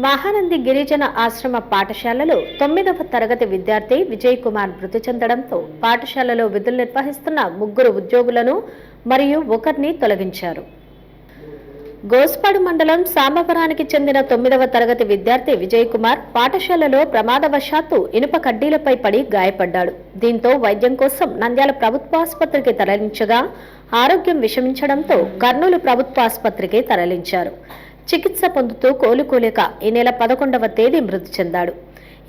మహానంది గిరిజన ఆశ్రమ పాఠశాలలో తొమ్మిదవ తరగతి విద్యార్థి విజయ్ కుమార్ మృతి చెందడంతో పాఠశాలలో విధులు నిర్వహిస్తున్న ముగ్గురు ఉద్యోగులను మరియు ఒకరిని తొలగించారు. గోస్పాడు మండలం సాంబవరానికి చెందిన తొమ్మిదవ తరగతి విద్యార్థి విజయ్ కుమార్ పాఠశాలలో ప్రమాదవశాత్తు ఇనుప కడ్డీలపై పడి గాయపడ్డాడు. దీంతో వైద్యం కోసం నంద్యాల ప్రభుత్వ ఆసుపత్రికి తరలించగా ఆరోగ్యం విషమించడంతో కర్నూలు ప్రభుత్వ ఆసుపత్రికి తరలించారు. చికిత్స పొందుతూ కోలుకోలేక ఈ నెల పదకొండవ తేదీ మృతి చెందాడు.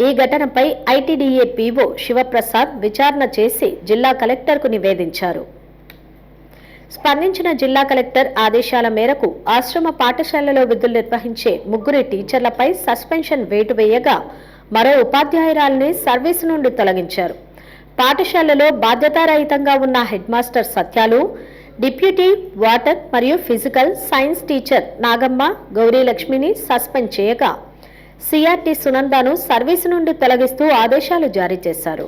ఈ ఘటనపై ఐటీడీఏ పీఓ శివప్రసాద్ విచారణ చేసి జిల్లా కలెక్టర్కు నివేదించారు. స్పందించిన జిల్లా కలెక్టర్ ఆదేశాల మేరకు ఆశ్రమ పాఠశాలలో విధులు నిర్వహించే ముగ్గురు టీచర్లపై సస్పెన్షన్ వేటు వేయగా మరో ఉపాధ్యాయురాలిని సర్వీసు నుండి తొలగించారు. పాఠశాలలో బాధ్యతారహితంగా ఉన్న హెడ్ మాస్టర్ సత్యాలు డిప్యూటీ వాటర్ మరియు physical science teacher Nagamma Gowri లక్ష్మిని సస్పెండ్ చేయగా. సిఆర్టీ సునందాను సర్వీసు నుండి తొలగిస్తూ ఆదేశాలు జారీ చేశారు.